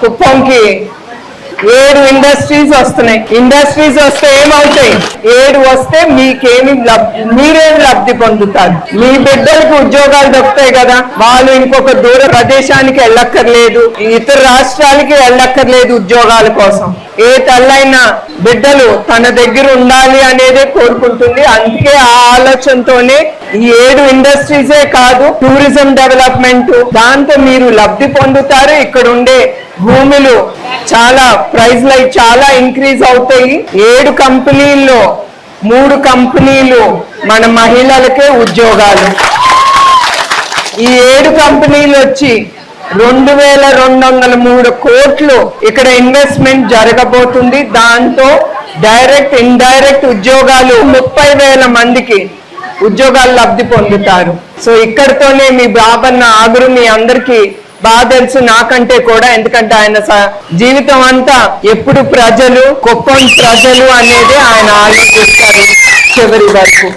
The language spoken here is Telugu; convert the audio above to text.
కుప్పంకి ఏడు ఇండస్ట్రీస్ వస్తున్నాయి. ఇండస్ట్రీస్ వస్తే ఏమవుతాయి? ఏడు వస్తే మీకేమి మీరేమి లబ్ధి పొందుతారు? మీ బిడ్డలకు ఉద్యోగాలు దొరుకుతాయి కదా? వాళ్ళు ఇంకొక దూర ప్రదేశానికి వెళ్ళక్కర్లేదు. ఇతర రాష్ట్రాలకి వెళ్ళక్కర్లేదు ఉద్యోగాల కోసం. ఏ తల్లైనా బిడ్డలు తన దగ్గర ఉండాలి అనేదే కోరుకుంటుంది. అందుకే ఆ ఆలోచనతోనే ఈ ఏడు ఇండస్ట్రీసే కాదు టూరిజం డెవలప్మెంట్. దాంతో మీరు లబ్ధి పొందుతారు. ఇక్కడ ఉండే భూములు చాలా ప్రైజ్లు చాలా ఇంక్రీజ్ అవుతాయి. ఏడు కంపెనీల్లో మూడు కంపెనీలు మన మహిళలకే ఉద్యోగాలు. ఈ ఏడు కంపెనీలు వచ్చి రెండు వేల రెండు వందల మూడు కోట్లు ఇక్కడ ఇన్వెస్ట్మెంట్ జరగబోతుంది. దాంతో డైరెక్ట్ ఇండైరెక్ట్ ఉద్యోగాలు ముప్పై వేల మందికి ఉద్యోగాలు లబ్ధి పొందుతారు. సో ఇక్కడితోనే మీ బాబన్న ఆగురు మీ అందరికీ బాగా తెలుసు నాకంటే కూడా ఎందుకంటే ఆయన స- జీవితం అంతా ఎప్పుడు ప్రజలు కుప్పం ప్రజలు అనేది ఆయన ఆలోచిస్తారు చివరి వరకు.